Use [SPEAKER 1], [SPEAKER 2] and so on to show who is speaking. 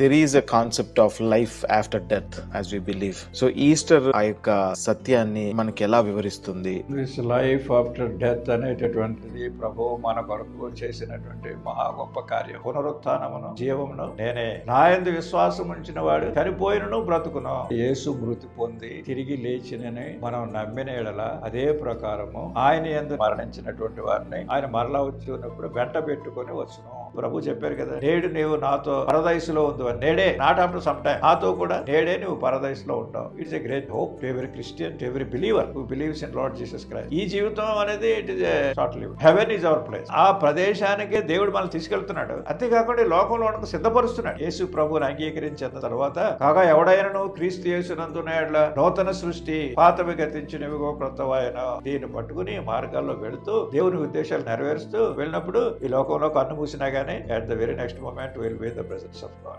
[SPEAKER 1] There is a concept of life after death as we believe so Easter ఆ యొక్క సత్యాన్ని మనకి ఎలా వివరిస్తుంది?
[SPEAKER 2] లైఫ్ ఆఫ్టర్ డెత్ అనేటటువంటిది ప్రభువు మన కొరకు చేసినటువంటి మహా గొప్ప కార్యం పునరుత్నమును జీవమును నేనే నా యందు విశ్వాసం ఉంచిన వాడు చనిపోయినను బ్రతుకును. యేసు మృతి పొంది తిరిగి లేచినని మనం నమ్మిన ఎడల అదే ప్రకారము ఆయన ఎందు మరణించినటువంటి వారిని ఆయన మరలా వచ్చి ఉన్నప్పుడు వెంట పెట్టుకొని వచ్చును. ప్రభు చెప్పారు కదా నేడు నీవు నాతో పరదైసులో ఉంది నేడే నాట్ ఆఫ్టర్ సమ్ టైం నాతో కూడా నేడే నువ్వు పరదైస్ ఉంటావు. It's a great hope to every Christian to every believer who believes in Lord Jesus Christ ఈ జీవితం అనేది it is short live heaven is our place ఆ ప్రదేశానికి దేవుడు మనల్ని తీసుకెళ్తున్నాడు. అంతేకాకుండా ఈ లోకంలో మనకు సిద్ధపరుస్తున్నాడు. యేసు ప్రభువుని అంగీకరించిన తర్వాత కాగా ఎవడైనా క్రీస్తు యేసునందున నూతన సృష్టి పాతవి గతించినవిగో క్రొత్తవాయన దీన్ని పట్టుకుని మార్గాల్లో వెళుతూ దేవుని ఉద్దేశాలు నెరవేరుస్తూ వెళ్ళినప్పుడు ఈ లోకంలో కన్ను మూసినా గానీ at the very next moment will be the presence of God